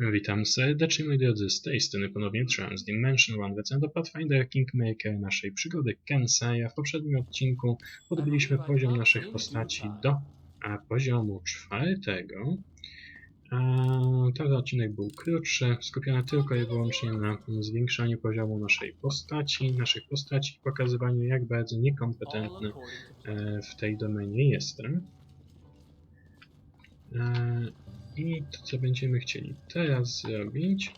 Witam serdecznie moi drodzy, z tej strony ponownie Transdimension One. Wracamy do Pathfinder Kingmaker, naszej przygody Kensaya. W poprzednim odcinku podbiliśmy poziom naszych postaci do a, poziomu czwartego. A, ten odcinek był krótszy, skupiony tylko i wyłącznie na zwiększaniu poziomu naszej postaci, naszych postaci, pokazywaniu jak bardzo niekompetentny e, w tej domenie jestem. E, I to, co będziemy chcieli teraz zrobić,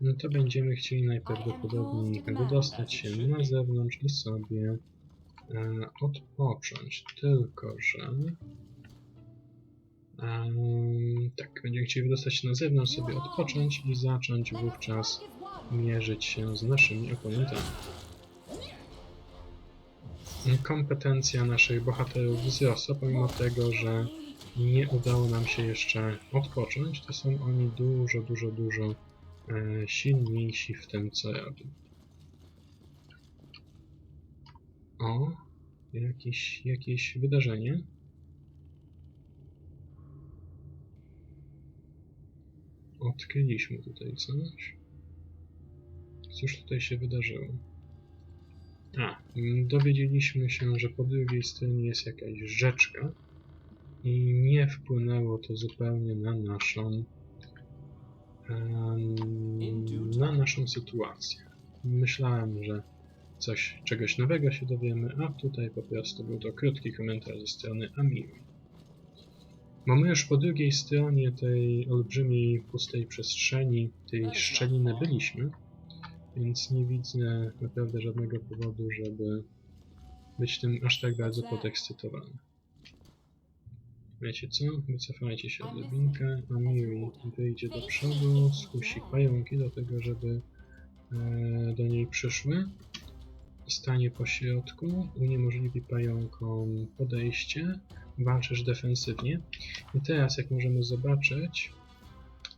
no to będziemy chcieli najprawdopodobniej wydostać się na zewnątrz i sobie e, odpocząć. Tylko, że... tak, będziemy chcieli wydostać się na zewnątrz, sobie odpocząć i zacząć wówczas mierzyć się z naszymi oponentami. Kompetencja naszych bohaterów wzrosła, pomimo tego, że nie udało nam się jeszcze odpocząć, to są oni dużo, dużo, dużo e, silniejsi w tym, co robią. O, jakieś, jakieś wydarzenie. Odkryliśmy tutaj coś. Cóż tutaj się wydarzyło? A, dowiedzieliśmy się, że po drugiej stronie jest jakaś rzeczka, i nie wpłynęło to zupełnie na naszą na naszą sytuację. Myślałem, że coś, czegoś nowego się dowiemy, a tutaj po prostu był to krótki komentarz ze strony Amiri. Bo my już po drugiej stronie tej olbrzymiej, pustej przestrzeni, tej szczeliny byliśmy, więc nie widzę naprawdę żadnego powodu, żeby być tym aż tak bardzo podekscytowany. Wiecie co? Wycofajcie się odrobinkę, a Miri wyjdzie do przodu, skusi pająki do tego, żeby e, do niej przyszły. Stanie po środku, uniemożliwi pająkom podejście, walczysz defensywnie. I teraz, jak możemy zobaczyć,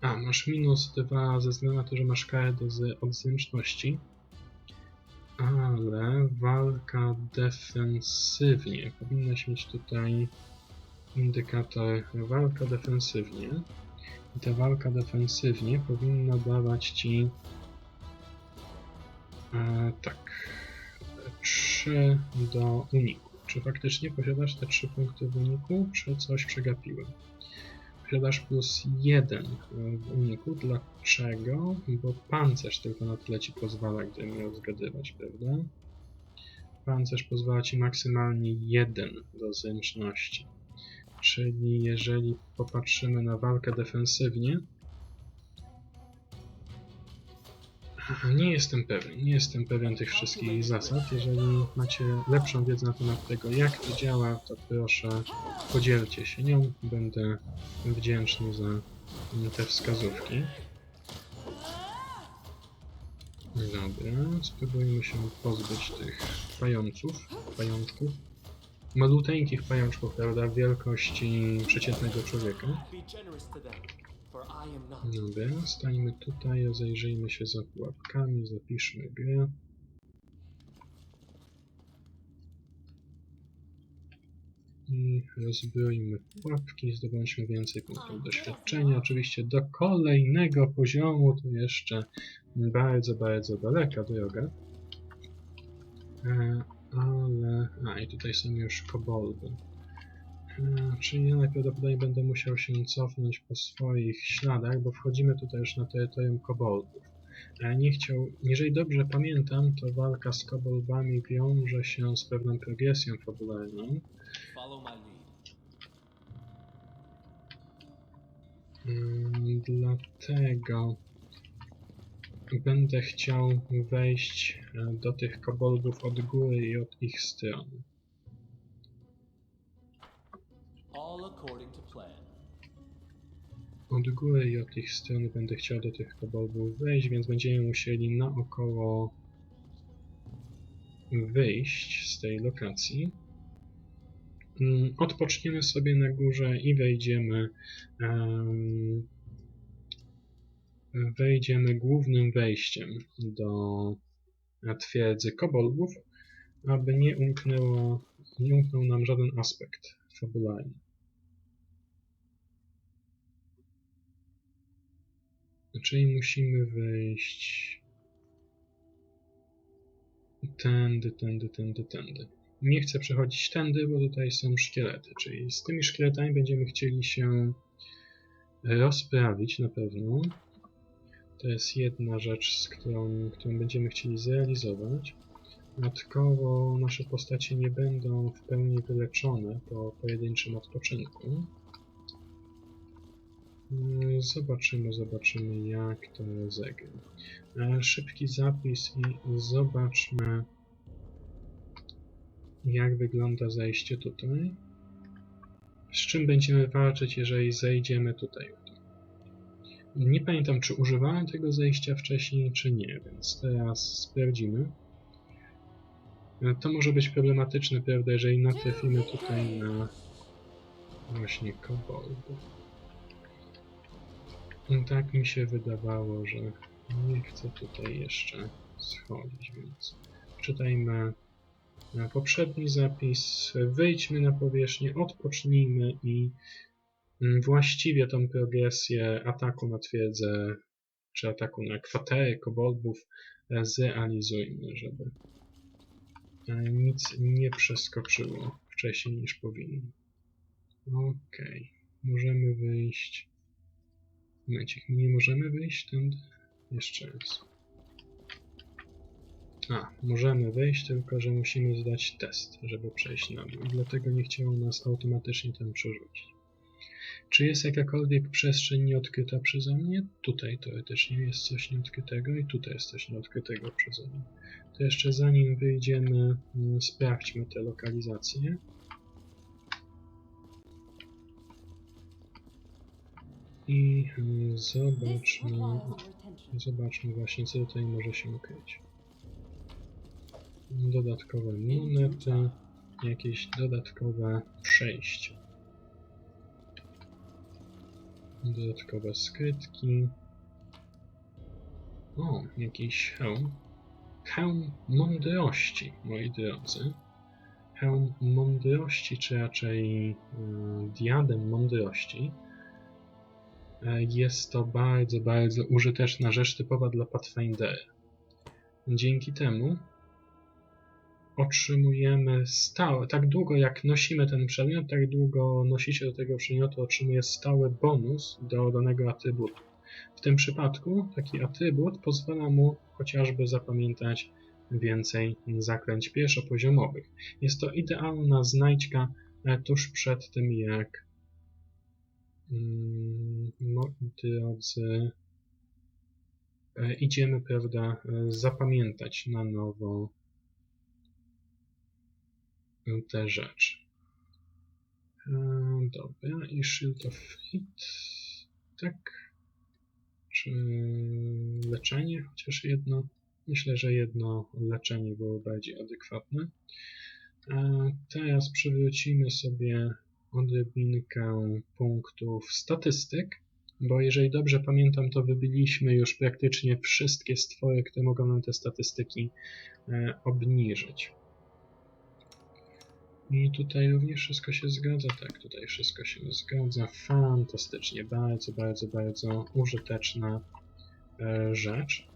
a, masz minus 2 ze względu na to, że masz karę do z- od zręczności, ale walka defensywnie. Powinnaś mieć tutaj indykator walka defensywnie. I ta walka defensywnie powinna dawać ci e, tak 3 do uniku. Czy faktycznie posiadasz te 3 punkty w uniku, czy coś przegapiłem? Posiadasz plus 1 w uniku. Dlaczego? Bo pancerz tylko na tyle ci pozwala, gdybym miał zgadywać, prawda? Pancerz pozwala ci maksymalnie 1 do zręczności. Czyli jeżeli popatrzymy na walkę defensywnie, nie jestem pewien, nie jestem pewien tych wszystkich zasad. Jeżeli macie lepszą wiedzę na temat tego, jak to działa, to proszę podzielcie się nią. Będę wdzięczny za te wskazówki. Dobra, spróbujmy się pozbyć tych pajączów, pajączków maluteńkich pajączków, prawda, wielkości przeciętnego człowieka. Dobra, stańmy tutaj, rozejrzyjmy się za pułapkami, zapiszmy grę. I rozbroimy pułapki, zdobądźmy więcej punktów doświadczenia. Oczywiście do kolejnego poziomu to jeszcze bardzo, bardzo daleka droga. E, ale... A, i tutaj są już koboldy. E, Czyli ja najprawdopodobniej będę musiał się cofnąć po swoich śladach, bo wchodzimy tutaj już na terytorium koboldów. E, Nie chciał, jeżeli dobrze pamiętam, to walka z koboldami wiąże się z pewną progresją fabularną. Mm, Dlatego będę chciał wejść e, do tych koboldów od góry i od ich plan. Od góry i od ich strony będę chciał do tych koboldów wejść, więc będziemy musieli naokoło wyjść z tej lokacji. Mm, Odpoczniemy sobie na górze i wejdziemy em, wejdziemy głównym wejściem do twierdzy koboldów, aby nie umknęło, nie umknął nam żaden aspekt fabularny. Czyli musimy wejść tędy, tędy, tędy, tędy. Nie chcę przechodzić tędy, bo tutaj są szkielety, czyli z tymi szkieletami będziemy chcieli się rozprawić na pewno. To jest jedna rzecz, z którą, którą będziemy chcieli zrealizować. Dodatkowo nasze postacie nie będą w pełni wyleczone po pojedynczym odpoczynku. Mm, Zobaczymy, zobaczymy jak to rozegra. E, Szybki zapis i zobaczmy jak wygląda zejście tutaj. Z czym będziemy walczyć, jeżeli zejdziemy tutaj? Nie pamiętam, czy używałem tego zejścia wcześniej, czy nie, więc teraz sprawdzimy. E, To może być problematyczne, prawda, jeżeli natrafimy tutaj na właśnie koboldów. I Tak mi się wydawało, że nie chcę tutaj jeszcze schodzić, więc czytajmy e, poprzedni zapis, wyjdźmy na powierzchnię, odpocznijmy i właściwie tą progresję ataku na twierdzę, czy ataku na kwatery koboldów e, zrealizujmy, żeby e, nic nie przeskoczyło wcześniej niż powinno. Okej, możemy wyjść. Momencik, nie możemy wyjść tędy? Jeszcze raz. A, możemy wejść, tylko że musimy zdać test, żeby przejść na dół. Dlatego nie chciało nas automatycznie tam przerzucić. Czy jest jakakolwiek przestrzeń nieodkryta przeze mnie? Tutaj teoretycznie jest coś nieodkrytego i tutaj jest coś nieodkrytego przeze mnie. To jeszcze zanim wyjdziemy, mm, sprawdźmy te lokalizacje. I mm, zobaczmy, zobaczmy właśnie co tutaj może się ukryć. Dodatkowe monety, jakieś dodatkowe przejście. Dodatkowe skrytki. O, jakiś hełm. Hełm mądrości, moi drodzy. Hełm mądrości, czy raczej y, diadem mądrości. E, Jest to bardzo, bardzo użyteczna rzecz typowa dla Pathfindera. Dzięki temu otrzymujemy stałe, tak długo jak nosimy ten przedmiot, tak długo nosiciel tego przedmiotu otrzymuje stały bonus do danego atrybutu. W tym przypadku taki atrybut pozwala mu chociażby zapamiętać więcej zaklęć pierwszopoziomowych. Jest to idealna znajdźka e, tuż przed tym, jak mm, moi drodzy, e, idziemy, prawda, e, zapamiętać na nowo te rzeczy. E, Dobra, i Shield of Hit. Tak. Czy leczenie? Chociaż jedno. Myślę, że jedno leczenie było bardziej adekwatne. E, Teraz przywrócimy sobie odrobinkę punktów statystyk, bo jeżeli dobrze pamiętam, to wybiliśmy już praktycznie wszystkie stwory, które mogą nam te statystyki e, obniżyć. I tutaj również wszystko się zgadza. Tak, tutaj wszystko się zgadza. Fantastycznie. Bardzo, bardzo, bardzo użyteczna e, rzecz.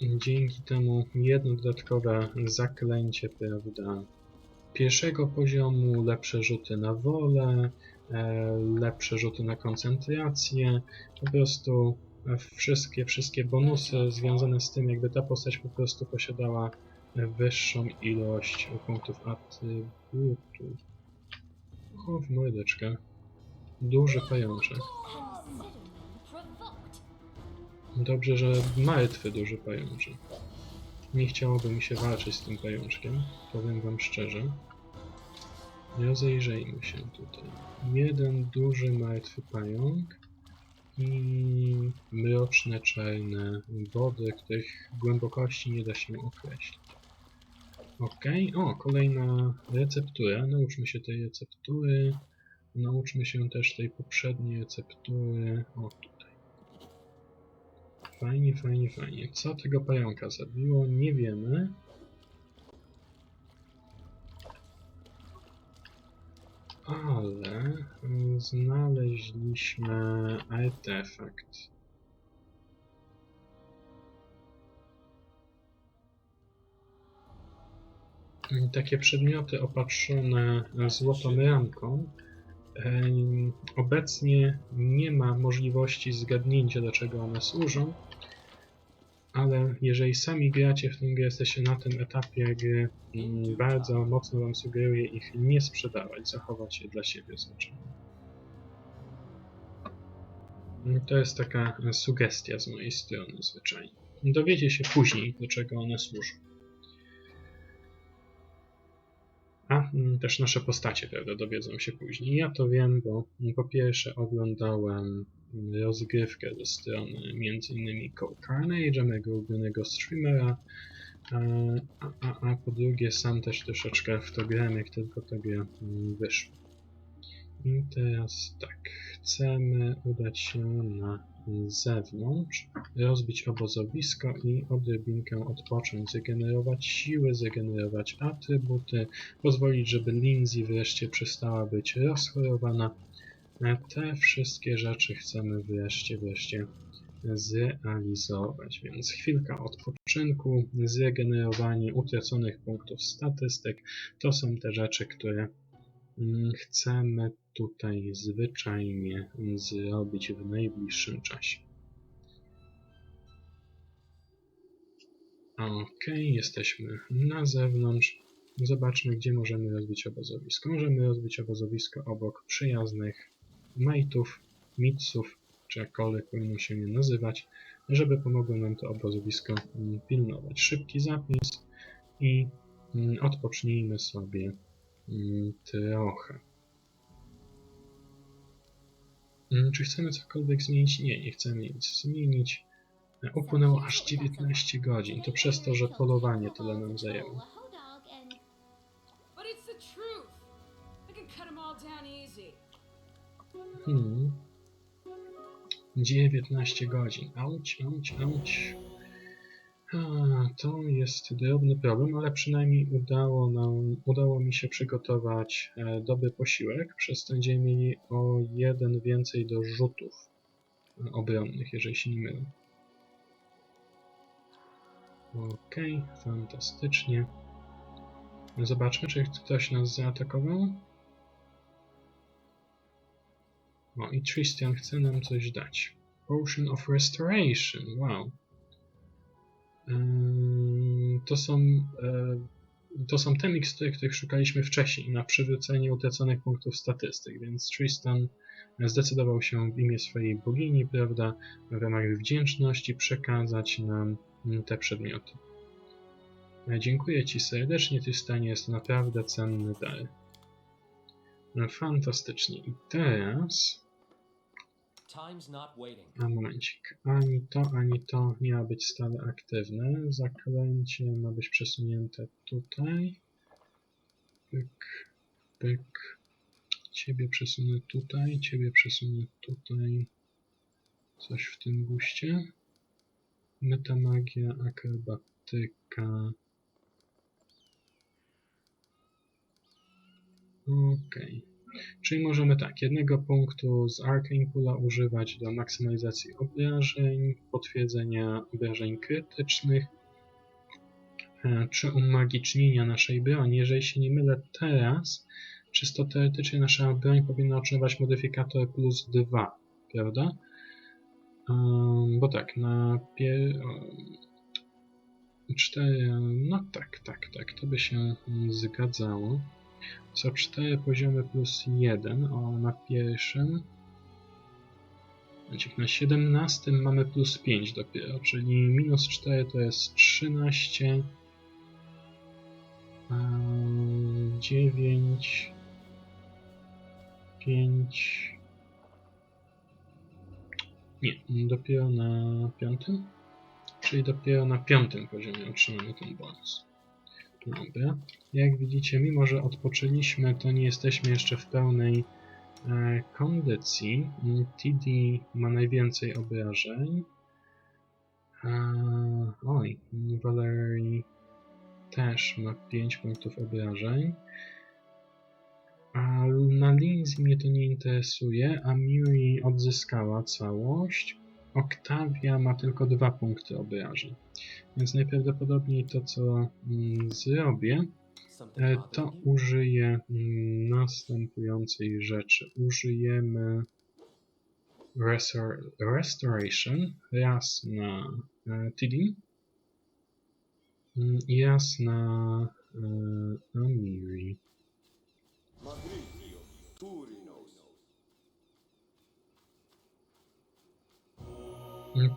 I Dzięki temu jedno dodatkowe zaklęcie, prawda, pierwszego poziomu, lepsze rzuty na wolę, e, lepsze rzuty na koncentrację, po prostu e, wszystkie, wszystkie bonusy związane z tym, jakby ta postać po prostu posiadała wyższą ilość punktów atrybutu. O, w mordeczkę. Duży pajączek. Dobrze, że martwy duży pajączek. Nie chciałoby mi się walczyć z tym pajączkiem, powiem wam szczerze. Rozejrzyjmy się tutaj. Jeden duży martwy pająk i mroczne czarne wody, których głębokości nie da się określić. Okej, o, kolejna receptura. Nauczmy się tej receptury. Nauczmy się też tej poprzedniej receptury. O, tutaj. Fajnie, fajnie, fajnie. Co tego pająka zabiło? Nie wiemy. Ale y, znaleźliśmy artefakt. Takie przedmioty opatrzone złotą ramką. Em, Obecnie nie ma możliwości zgadnięcia, do czego one służą, ale jeżeli sami gracie w tę grę, jesteście na tym etapie gry, mm, bardzo mocno Wam sugeruję ich nie sprzedawać, zachować je dla siebie zwyczajnie. Mm, To jest taka e, sugestia z mojej strony zwyczajnie. Dowiecie się później, do czego one służą. A mm, też nasze postacie, prawda, dowiedzą się później. Ja to wiem, bo po pierwsze oglądałem rozgrywkę ze strony m.in. Cole Carnage'a, mojego ulubionego streamera, e, a, a, a po drugie sam też troszeczkę w to grałem, jak tylko to gra mm, wyszło. I teraz tak, chcemy udać się na zewnątrz, rozbić obozowisko i odrobinkę odpocząć, zregenerować siły, zregenerować atrybuty, pozwolić, żeby Lindsay wreszcie przestała być rozchorowana. E, Te wszystkie rzeczy chcemy wreszcie, wreszcie zrealizować, więc chwilka odpoczynku, zregenerowanie utraconych punktów statystyk, to są te rzeczy, które mm, chcemy tutaj zwyczajnie zrobić w najbliższym czasie. Ok, jesteśmy na zewnątrz. Zobaczmy, gdzie możemy rozbić obozowisko. Możemy rozbić obozowisko obok przyjaznych majtów, mitsów, czy jakkolwiek powinno się je nazywać, żeby pomogło nam to obozowisko pilnować. Szybki zapis i mm, odpocznijmy sobie mm, trochę. Czy chcemy cokolwiek zmienić? Nie, nie chcemy nic zmienić. E, Upłynęło aż 19 godzin. To przez to, że polowanie tyle nam zajęło. Hmm. 19 godzin. Auć, auć, auć. A, to jest drobny problem, ale przynajmniej udało, nam, udało mi się przygotować e, dobry posiłek. Przez to będziemy mieli o jeden więcej do rzutów e, obronnych, jeżeli się nie mylę. Okej, fantastycznie. Zobaczmy, czy ktoś nas zaatakował. O, i Tristan chce nam coś dać. Potion of Restoration, wow. Ym, To są, e, to są te mikstury, których szukaliśmy wcześniej na przywrócenie utraconych punktów statystyk, więc Tristan zdecydował się w imię swojej bogini, prawda, w ramach wdzięczności przekazać nam mm, te przedmioty. E, Dziękuję Ci serdecznie, Tristanie, jest to naprawdę cenny dar. No, Fantastycznie. I teraz... A momencik. Ani to, ani to nie ma być stale aktywne. Zaklęcie ma być przesunięte tutaj. Pyk, pyk. Ciebie przesunę tutaj, ciebie przesunę tutaj. Coś w tym guście. Metamagia, akrobatyka. Okej. Czyli możemy tak, jednego punktu z Arcane Pula używać do maksymalizacji obrażeń, potwierdzenia obrażeń krytycznych, e, czy umagicznienia naszej broni. Jeżeli się nie mylę teraz, czysto teoretycznie nasza broń powinna otrzymywać modyfikator plus 2, prawda? Bo tak, na pier... um, 4, no tak, tak, tak, to by się mm, zgadzało. Co 4 poziomy plus 1 o, na pierwszym. Znaczy, Na 17 mamy plus 5 dopiero, czyli minus 4 to jest 13. a 9. 5. Nie, dopiero na piątym? Czyli dopiero na piątym poziomie otrzymamy ten bonus. Dobra. Jak widzicie, mimo że odpoczęliśmy, to nie jesteśmy jeszcze w pełnej e, kondycji. TD ma najwięcej obrażeń. E, oj, Valerie też ma 5 punktów obrażeń. A na mnie to nie interesuje, a Miri odzyskała całość. Octavia ma tylko dwa punkty obrażeń. Więc najprawdopodobniej to, co mm, zrobię, e, to użyję mm, następującej rzeczy. Użyjemy restor Restoration raz na e, mm, i raz na e, Amiri.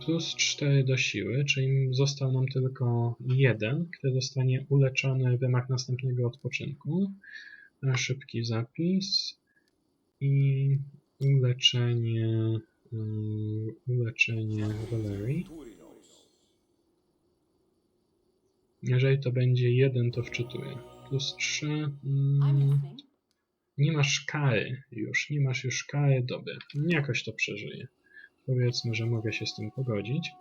Plus 4 do siły, czyli został nam tylko jeden, który zostanie uleczony w następnego odpoczynku. Szybki zapis i uleczenie, e, uleczenie Valerii. Jeżeli to będzie jeden, to wczytuję. Plus 3. I'm Mm, nie masz kary już, nie masz już kary, dobra. Jakoś to przeżyję. Powiedzmy, że mogę się z tym pogodzić.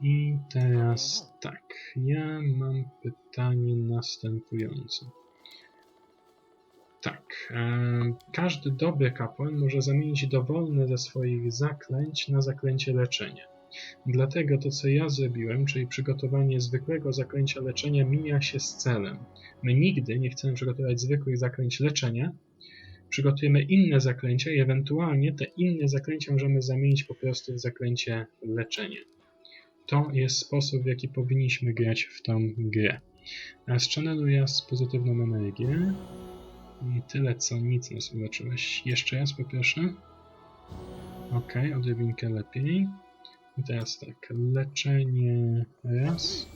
I teraz tak, ja mam pytanie następujące. Tak, e, każdy dobry kapłan może zamienić dowolne ze swoich zaklęć na zaklęcie leczenia. Dlatego to, co ja zrobiłem, czyli przygotowanie zwykłego zaklęcia leczenia, mija się z celem. My nigdy nie chcemy przygotować zwykłych zaklęć leczenia, przygotujemy inne zaklęcia i ewentualnie te inne zaklęcia możemy zamienić po prostu w zaklęcie leczenia. To jest sposób, w jaki powinniśmy grać w tą grę. A z channelu jas pozytywną energię. I tyle co nic nas uleczyłeś. Jeszcze raz poproszę. Ok, odrobinkę lepiej. I teraz tak, leczenie raz.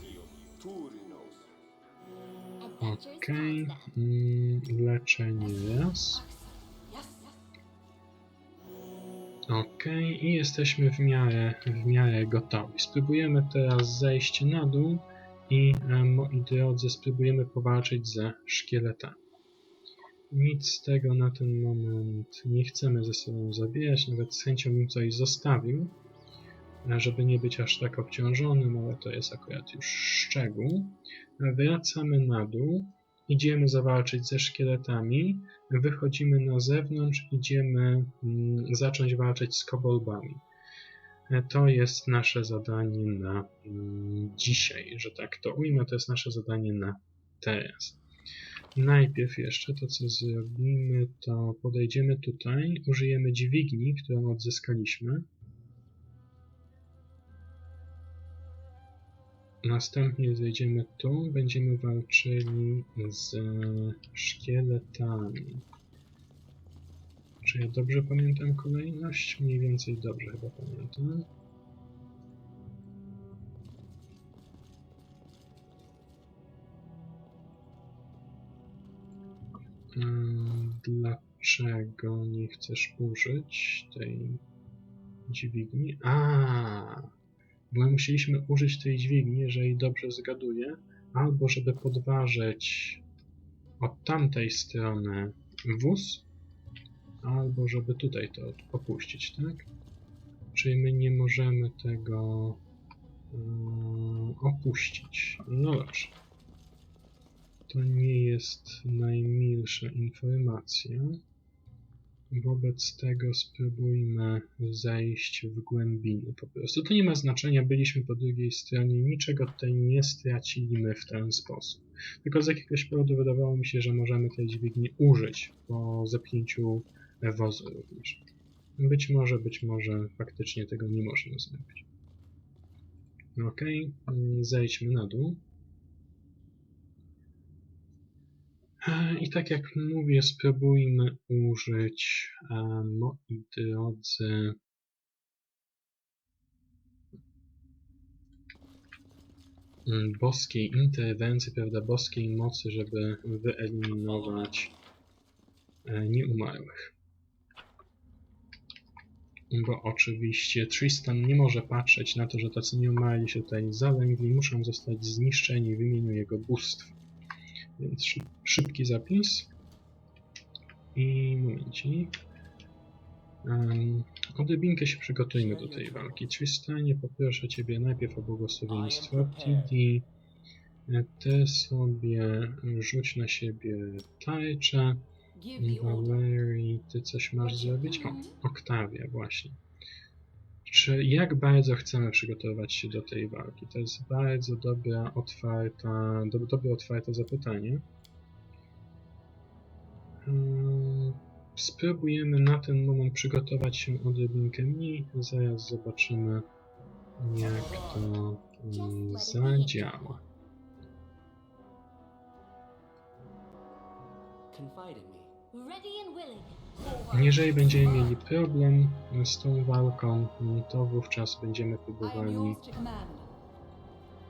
Ok, mm, leczenie raz. Ok, i jesteśmy w miarę, w miarę gotowi. Spróbujemy teraz zejść na dół i, e, moi drodzy, spróbujemy powalczyć ze szkieletami. Nic z tego na ten moment nie chcemy ze sobą zabierać, nawet z chęcią bym coś zostawił, e, żeby nie być aż tak obciążonym, ale to jest akurat już szczegół. E, Wracamy na dół, idziemy zawalczyć ze szkieletami, wychodzimy na zewnątrz, idziemy mm, zacząć walczyć z kobolbami. E, To jest nasze zadanie na mm, dzisiaj, że tak to ujmę, to jest nasze zadanie na teraz. Najpierw jeszcze to, co zrobimy, to podejdziemy tutaj, użyjemy dźwigni, którą odzyskaliśmy. Następnie zejdziemy tu, będziemy walczyli z szkieletami. Czy ja dobrze pamiętam kolejność? Mniej więcej dobrze chyba pamiętam. Mm, Dlaczego nie chcesz użyć tej dźwigni? A, my musieliśmy użyć tej dźwigni, jeżeli dobrze zgaduję, albo żeby podważyć od tamtej strony wóz, albo żeby tutaj to opuścić, tak? Czyli my nie możemy tego mm, opuścić. No dobrze. To nie jest najmilsza informacja. Wobec tego spróbujmy zejść w głębiny po prostu. To nie ma znaczenia, byliśmy po drugiej stronie, niczego tutaj nie stracimy w ten sposób. Tylko z jakiegoś powodu wydawało mi się, że możemy tej dźwigni użyć po zepchnięciu wozu również. Być może, być może faktycznie tego nie można zrobić. Ok, zejdźmy na dół. E, I tak jak mówię, spróbujmy użyć, e, moi drodzy, mm, boskiej interwencji, prawda, boskiej mocy, żeby wyeliminować e, nieumarłych. Bo oczywiście Tristan nie może patrzeć na to, że tacy nieumarli się tutaj zalęgli, muszą zostać zniszczeni w imieniu jego bóstwa. Więc szyb, szybki zapis. I momencik. Um, odrobinkę się przygotujmy do tej walki. Tristanie, poproszę Ciebie najpierw o błogosławieństwo. E, Ty sobie rzuć na siebie tarczę. Valerii, ty coś masz zrobić? O, Oktawia, właśnie. Czy jak bardzo chcemy przygotować się do tej walki? To jest bardzo dobra, otwarta, do, dobre, otwarte zapytanie. Hmm, Spróbujemy na ten moment przygotować się odrobinkę mniej, zaraz zobaczymy jak to mm, zadziała. Confide in me. Ready and willing. Jeżeli będziemy mieli problem z tą walką, to wówczas będziemy próbowali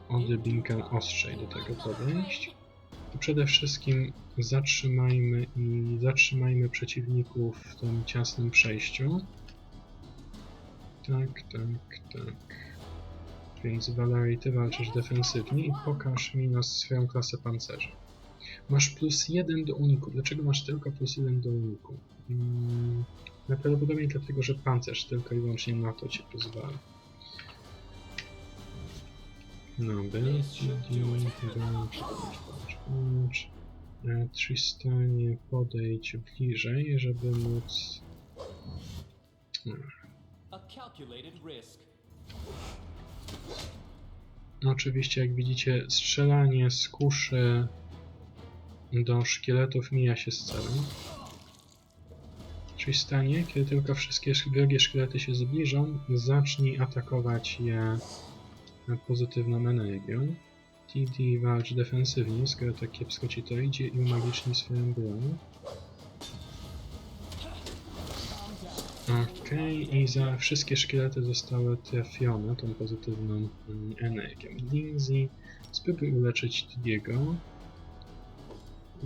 odrobinkę ostrzej do tego podejść. Przede wszystkim zatrzymajmy i zatrzymajmy przeciwników w tym ciasnym przejściu. Tak, tak, tak. Więc Valerie, ty walczysz defensywnie i pokaż mi na swoją klasę pancerza. Masz plus jeden do uniku. Dlaczego masz tylko plus jeden do uniku? Hmm, najprawdopodobniej dlatego, że pancerz tylko i wyłącznie na to ci pozwala. Dobra, czyli bądź, bądź, bądź, bądź. E, Tristanie, podejdź bliżej, żeby móc... No, Oczywiście, jak widzicie, strzelanie z kuszy do szkieletów mija się z celem. Tristanie, kiedy tylko wszystkie sz- wrogie szkielety się zbliżą, zacznij atakować je pozytywną energią. TD walcz defensywnie, skoro tak kiepsko ci to idzie i umagiczni swoją broń. Okej, i za wszystkie szkielety zostały trafione tą pozytywną mm, energią. Lindsay, spróbuj uleczyć Tidiego,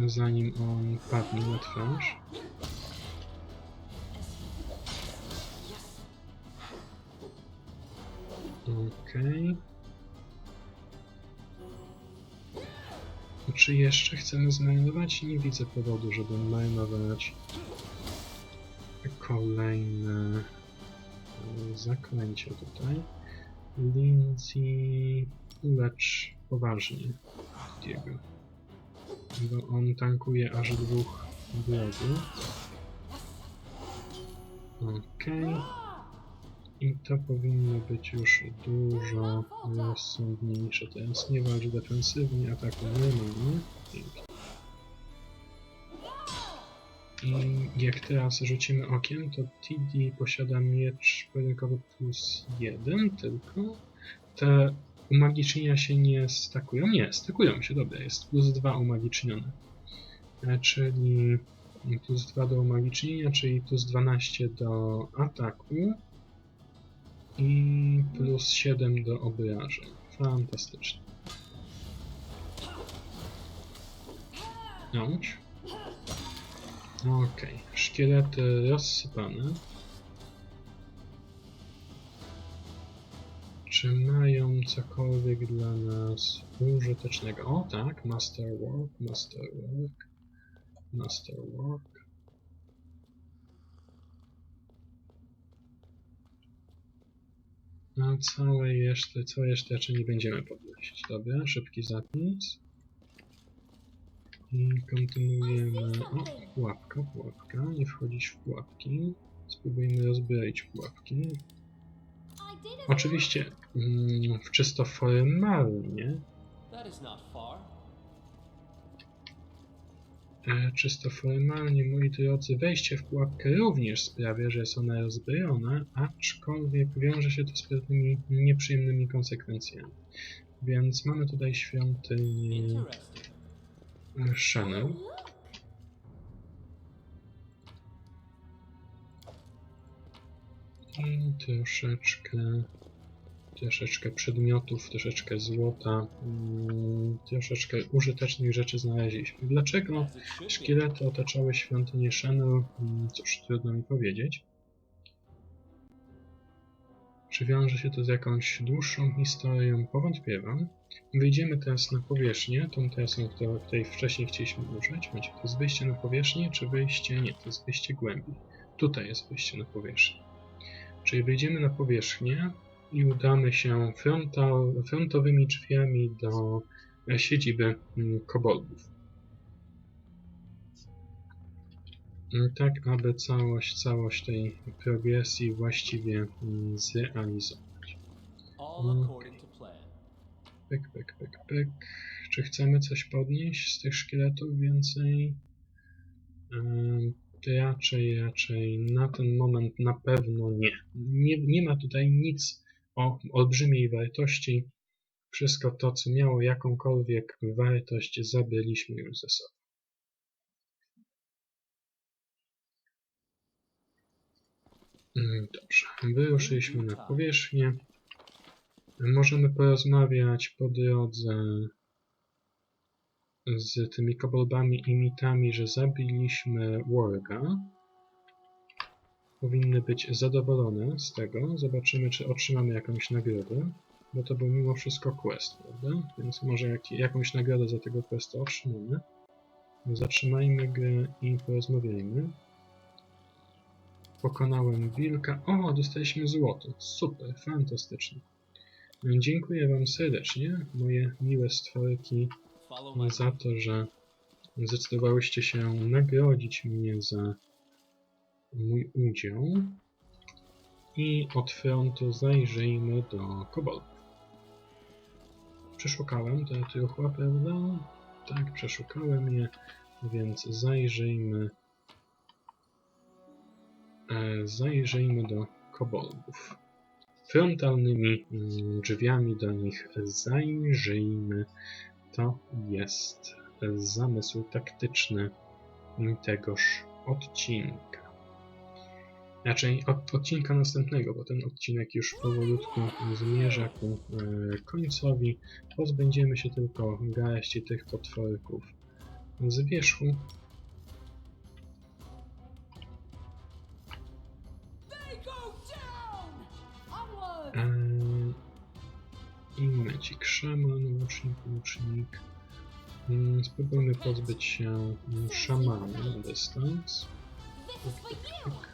zanim on padnie na twarz. Okej. Czy jeszcze chcemy zmarnować? Nie widzę powodu, żeby marnować kolejne e, zaklęcie tutaj. Lindsay ulecz poważnie Diego. Bo on tankuje aż dwóch wrogów. Okej. I to powinno być już dużo rozsądniejsze. Teraz nie walcz defensywnie, ataku nie mamy. Pięknie. I jak teraz rzucimy okiem, to TD posiada miecz pojedynkowy plus 1 tylko. Te umagicznienia się nie stakują. Nie, stakują się, dobra, jest plus 2 umagicznione. E, Czyli plus 2 do umagicznienia, czyli plus 12 do ataku i plus 7 do obrażeń. Fantastycznie. Auć. Okej, szkielety rozsypane. Czy mają cokolwiek dla nas użytecznego? O tak, Masterwork, Masterwork, Masterwork. A całej jeszcze, całej jeszcze raczej nie będziemy podnosić. Dobra, szybki zapis. I kontynuujemy. O, pułapka, pułapka. Nie wchodzić w pułapki. Spróbujmy rozbroić pułapki. Oczywiście mm, w czysto formalnie, czysto formalnie, moi drodzy, wejście w pułapkę również sprawia, że jest ona rozbrojona, aczkolwiek wiąże się to z pewnymi nieprzyjemnymi konsekwencjami. Więc mamy tutaj świątynię e, Chanel. Look! I troszeczkę, troszeczkę przedmiotów, troszeczkę złota, mm, troszeczkę użytecznych rzeczy znaleźliśmy. Dlaczego szkielety otaczały świątynię Chanel? Mm, Cóż, trudno mi powiedzieć. Czy wiąże się to z jakąś dłuższą historią? Powątpiewam. Wyjdziemy teraz na powierzchnię, tą trasą, której wcześniej chcieliśmy użyć. Macie, to jest wyjście na powierzchnię, czy wyjście? Nie, to jest wyjście głębiej. Tutaj jest wyjście na powierzchnię. Czyli wyjdziemy na powierzchnię i udamy się frontal, frontowymi drzwiami do e, siedziby mm, koboldów. Mm, Tak, aby całość, całość tej progresji właściwie mm, zrealizować. Pyk, pyk, pyk, pyk. Czy chcemy coś podnieść z tych szkieletów więcej? Raczej, raczej na ten moment na pewno nie. nie. Nie ma tutaj nic o olbrzymiej wartości. Wszystko to, co miało jakąkolwiek wartość, zabyliśmy już ze sobą. Ym, Dobrze, wyruszyliśmy na powierzchnię. Możemy porozmawiać po drodze z tymi koboldami i mitami, że zabiliśmy Warga. Powinny być zadowolone z tego. Zobaczymy, czy otrzymamy jakąś nagrodę. Bo to był mimo wszystko quest, prawda? Więc może jak, jakąś nagrodę za tego questa otrzymamy. Zatrzymajmy grę i porozmawiajmy. Pokonałem wilka. O, dostaliśmy złoto. Super, fantastycznie. Dziękuję Wam serdecznie, moje miłe stworki, za to, że zdecydowałyście się nagrodzić mnie za mój udział. I od frontu zajrzyjmy do koboldów. Przeszukałem te truchła, prawda? Tak, przeszukałem je, więc zajrzyjmy. E, zajrzyjmy do koboldów. Frontalnymi mm, drzwiami do nich zajrzyjmy. To jest zamysł taktyczny tegoż odcinka. Raczej od odcinka następnego, bo ten odcinek już powolutku zmierza ku e, końcowi. Pozbędziemy się tylko garści tych potworków z wierzchu. Eee, I momencik, szaman, łucznik, łucznik. Mm, Spróbujmy pozbyć się mm, szamana na dystans. Is for you! Tak.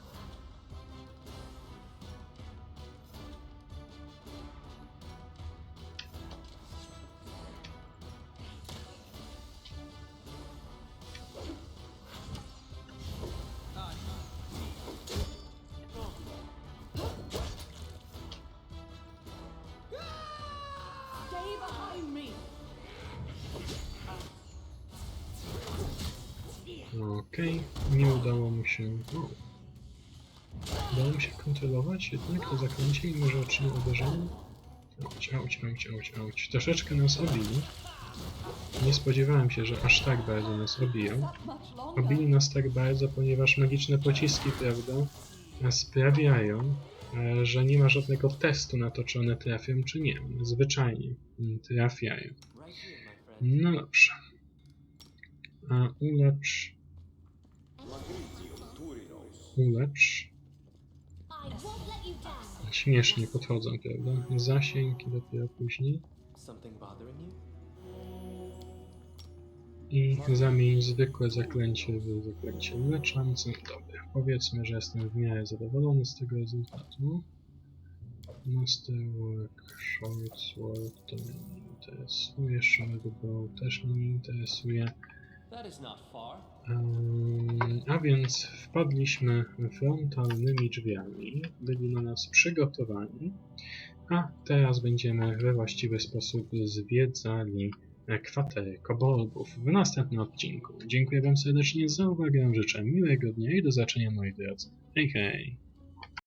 Udało mu się kontrolować jednak to zaklęcie, mimo że otrzymał uderzenie. Auć, auć, auć, auć, auć. Troszeczkę nas obili. Nie spodziewałem się, że aż tak bardzo nas obiją. Obili nas tak bardzo, ponieważ magiczne pociski, prawda, sprawiają, e, że nie ma żadnego testu na to, czy one trafią, czy nie. One zwyczajnie trafiają. No dobrze. A ulecz. Ulecz. Śmiesznie podchodzą, prawda? Zasięg i dopiero później. I zamień zwykłe zaklęcie w zaklęcie leczące. Dobra, powiedzmy, że jestem w miarę zadowolony z tego rezultatu. Masterwork, Short Sword to mnie nie interesuje, Short też mnie nie interesuje. A więc wpadliśmy frontalnymi drzwiami, byli na nas przygotowani, a teraz będziemy we właściwy sposób zwiedzali kwatery koboldów w następnym odcinku. Dziękuję Wam serdecznie za uwagę, życzę miłego dnia i do zobaczenia moi drodzy. Hej hej!